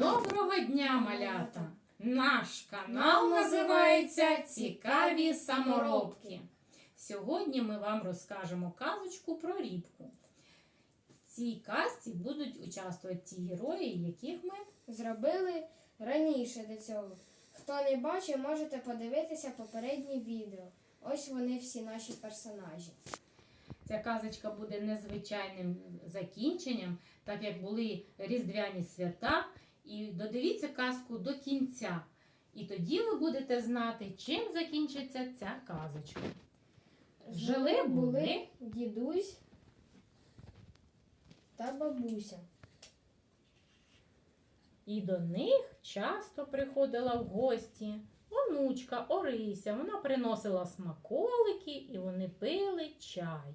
Доброго дня, малята! Наш канал називається Цікаві саморобки. Сьогодні ми вам розкажемо казочку про рібку. В цій казці будуть участвувати ті герої, яких ми Зробили раніше до цього. Хто не бачив, можете подивитися попередні відео. Ось вони всі наші персонажі. Ця казочка буде незвичайним закінченням, так як були різдвяні свята. І додивіться казку до кінця. І тоді ви будете знати, чим закінчиться ця казочка. Жили були дідусь та бабуся. І до них часто приходила в гості онучка Орися. Вона приносила смаколики і вони пили чай.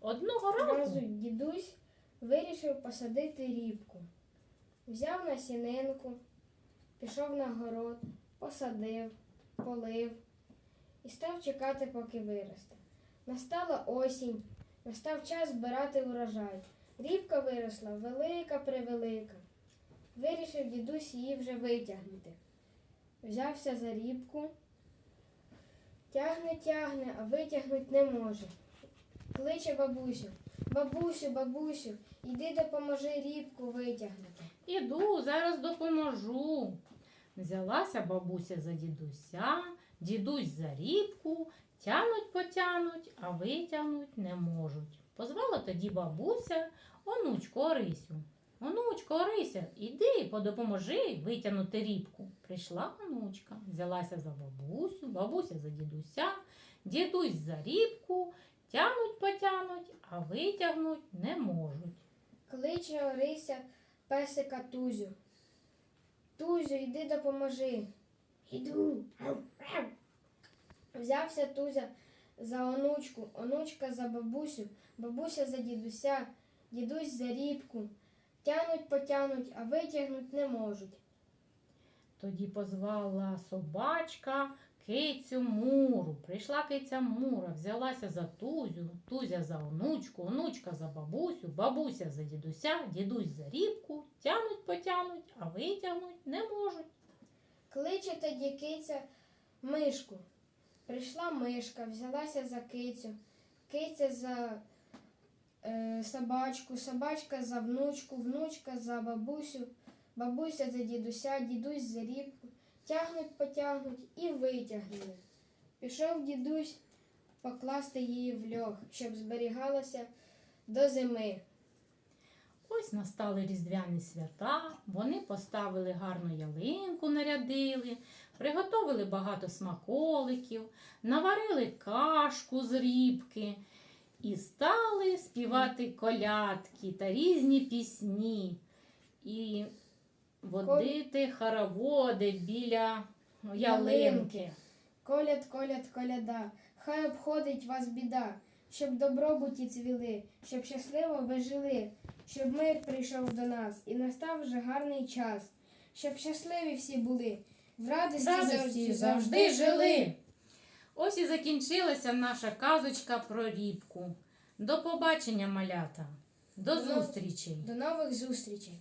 Одного Разу дідусь вирішив посадити рібку. Взяв насінинку, пішов на город, посадив, полив і став чекати, поки виросте. Настала осінь, настав час збирати урожай. Рібка виросла велика превелика. Вирішив дідусь її вже витягнути. Взявся за рібку, тягне, тягне, а витягнути не може. Кличе бабусю. Бабусю, бабусю, іди допоможи рібку витягнути. Іду, зараз допоможу. Взялася бабуся за дідуся, дідусь за рібку, тянуть потянуть, а витягнуть не можуть. Позвала тоді бабуся онучку Орисю. Онучко Орися, іди, подопоможи витягнути рібку. Прийшла онучка, взялася за бабусю, бабуся за дідуся, дідусь за рібку, тянуть потянуть, а витягнуть не можуть. Кличе Орися песика Тузю. Тузю, йди допоможи. Іду. Взявся Тузя за онучку, онучка за бабусю, бабуся за дідуся, дідусь за рібку. Тянуть, потянуть, а витягнуть не можуть. Тоді позвала собачка кицю Муру. Прийшла киця Мура, взялася за Тузю, Тузя за онучку, онучка за бабусю, бабуся за дідуся, дідусь за рібку, тянуть потянуть, а витягнуть не можуть. Кличе тоді киця мишку. Прийшла мишка, взялася за кицю, киця за е, собачку, собачка за внучку, внучка за бабусю, бабуся за дідуся, дідусь за рібку. Тягнуть, потягнуть і витягнули. Пішов дідусь покласти її в льох, щоб зберігалася до зими. Ось настали різдвяні свята, вони поставили гарну ялинку, нарядили, приготовили багато смаколиків, наварили кашку з рібки і стали співати колядки та різні пісні, і водити хороводи біля ялинки. Коляд, коляд, коляда, хай обходить вас біда, щоб добробуті цвіли, щоб щасливо ви жили, щоб мир прийшов до нас і настав вже гарний час, щоб щасливі всі були, в радості, радості завжди жили. Ось і закінчилася наша казочка про рібку. До побачення, малята. До зустрічі! До нових зустрічей!